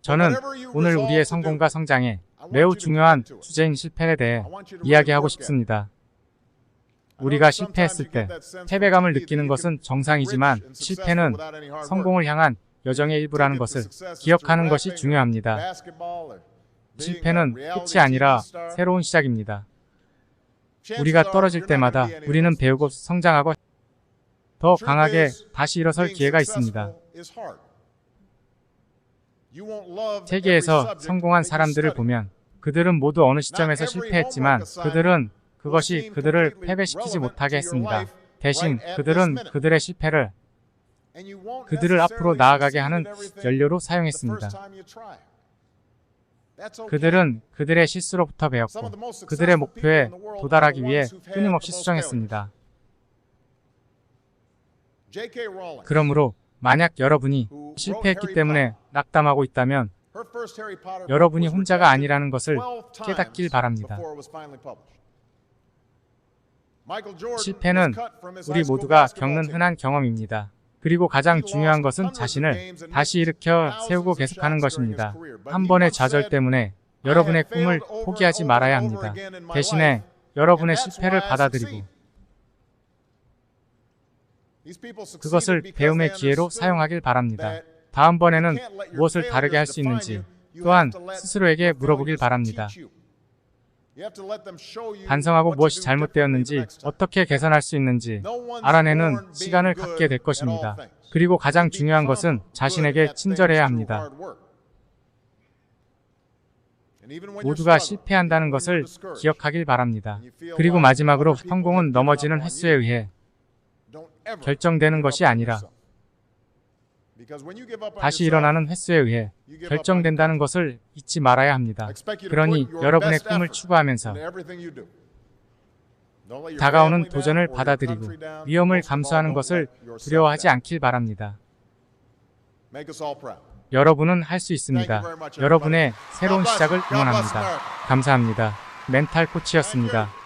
저는 오늘 우리의 성공과 성장에 매우 중요한 주제인 실패에 대해 이야기하고 싶습니다. 우리가 실패했을 때 패배감을 느끼는 것은 정상이지만 실패는 성공을 향한 여정의 일부라는 것을 기억하는 것이 중요합니다. 실패는 끝이 아니라 새로운 시작입니다. 우리가 떨어질 때마다 우리는 배우고 성장하고 더 강하게 다시 일어설 기회가 있습니다. 세계에서 성공한 사람들을 보면 그들은 모두 어느 시점에서 실패했지만 그들은 그것이 그들을 패배시키지 못하게 했습니다. 대신 그들은 그들의 실패를 그들을 앞으로 나아가게 하는 연료로 사용했습니다. 그들은 그들의 실수로부터 배웠고 그들의 목표에 도달하기 위해 끊임없이 수정했습니다. 그러므로 만약 여러분이 실패했기 때문에 낙담하고 있다면 여러분이 혼자가 아니라는 것을 깨닫길 바랍니다. 실패는 우리 모두가 겪는 흔한 경험입니다. 그리고 가장 중요한 것은 자신을 다시 일으켜 세우고 계속하는 것입니다. 한 번의 좌절 때문에 여러분의 꿈을 포기하지 말아야 합니다. 대신에 여러분의 실패를 받아들이고 그것을 배움의 기회로 사용하길 바랍니다. 다음번에는 무엇을 다르게 할 수 있는지 또한 스스로에게 물어보길 바랍니다. 반성하고 무엇이 잘못되었는지 어떻게 개선할 수 있는지 알아내는 시간을 갖게 될 것입니다. 그리고 가장 중요한 것은 자신에게 친절해야 합니다. 모두가 실패한다는 것을 기억하길 바랍니다. 그리고 마지막으로 성공은 넘어지는 횟수에 의해 결정되는 것이 아니라 다시 일어나는 횟수에 의해 결정된다는 것을 잊지 말아야 합니다. 그러니 여러분의 꿈을 추구하면서 다가오는 도전을 받아들이고 위험을 감수하는 것을 두려워하지 않길 바랍니다. 여러분은 할 수 있습니다. 여러분의 새로운 시작을 응원합니다. 감사합니다. 멘탈 코치였습니다.